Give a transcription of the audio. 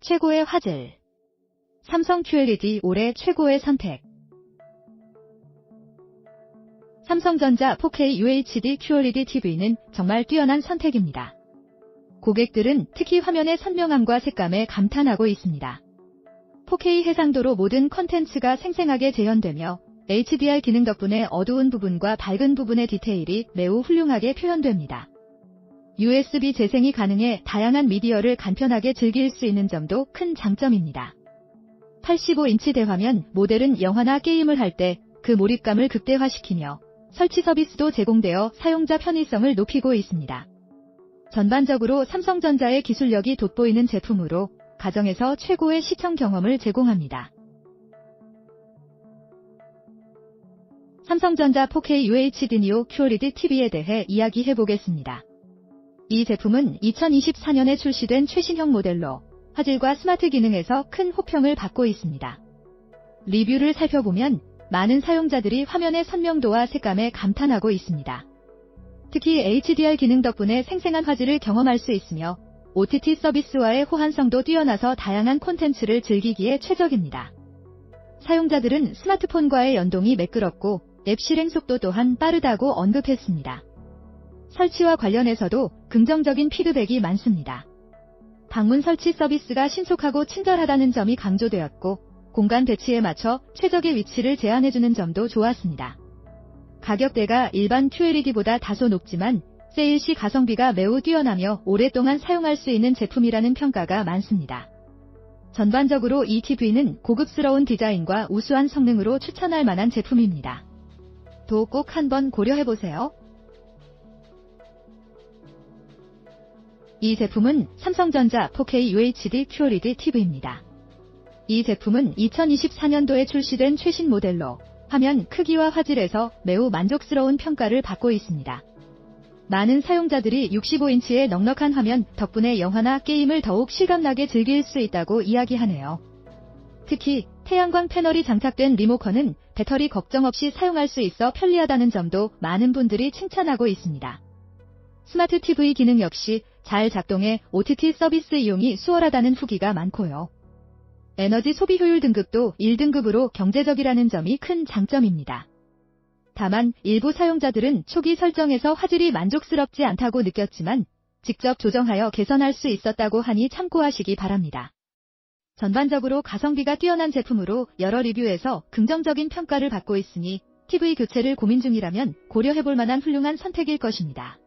최고의 화질. 삼성 QLED 올해 최고의 선택. 삼성전자 4K UHD QLED TV는 정말 뛰어난 선택입니다. 고객들은 특히 화면의 선명함과 색감에 감탄하고 있습니다. 4K 해상도로 모든 컨텐츠가 생생하게 재현되며 HDR 기능 덕분에 어두운 부분과 밝은 부분의 디테일이 매우 훌륭하게 표현됩니다. USB 재생이 가능해 다양한 미디어를 간편하게 즐길 수 있는 점도 큰 장점입니다. 85인치 대화면 모델은 영화나 게임을 할 때 그 몰입감을 극대화시키며 설치 서비스도 제공되어 사용자 편의성을 높이고 있습니다. 전반적으로 삼성전자의 기술력이 돋보이는 제품으로 가정에서 최고의 시청 경험을 제공합니다. 삼성전자 4K UHD Neo QLED TV에 대해 이야기해 보겠습니다. 이 제품은 2024년에 출시된 최신형 모델로 화질과 스마트 기능에서 큰 호평을 받고 있습니다. 리뷰를 살펴보면 많은 사용자들이 화면의 선명도와 색감에 감탄하고 있습니다. 특히 HDR 기능 덕분에 생생한 화질을 경험할 수 있으며 OTT 서비스와의 호환성도 뛰어나서 다양한 콘텐츠를 즐기기에 최적입니다. 사용자들은 스마트폰과의 연동이 매끄럽고 앱 실행 속도 또한 빠르다고 언급했습니다. 설치와 관련해서도 긍정적인 피드백이 많습니다. 방문 설치 서비스가 신속하고 친절하다는 점이 강조되었고 공간 배치에 맞춰 최적의 위치를 제안해주는 점도 좋았습니다. 가격대가 일반 QLED보다 다소 높지만 세일 시 가성비가 매우 뛰어나며 오랫동안 사용할 수 있는 제품이라는 평가가 많습니다. 전반적으로 이 TV는 고급스러운 디자인과 우수한 성능으로 추천할 만한 제품입니다. 도 꼭 한번 고려해보세요. 이 제품은 삼성전자 4K UHD QLED TV입니다. 이 제품은 2024년도에 출시된 최신 모델로 화면 크기와 화질에서 매우 만족스러운 평가를 받고 있습니다. 많은 사용자들이 65인치의 넉넉한 화면 덕분에 영화나 게임을 더욱 실감나게 즐길 수 있다고 이야기하네요. 특히 태양광 패널이 장착된 리모컨은 배터리 걱정 없이 사용할 수 있어 편리하다는 점도 많은 분들이 칭찬하고 있습니다. 스마트 TV 기능 역시 잘 작동해 OTT 서비스 이용이 수월하다는 후기가 많고요. 에너지 소비 효율 등급도 1등급으로 경제적이라는 점이 큰 장점입니다. 다만 일부 사용자들은 초기 설정에서 화질이 만족스럽지 않다고 느꼈지만 직접 조정하여 개선할 수 있었다고 하니 참고하시기 바랍니다. 전반적으로 가성비가 뛰어난 제품으로 여러 리뷰에서 긍정적인 평가를 받고 있으니 TV 교체를 고민 중이라면 고려해볼 만한 훌륭한 선택일 것입니다.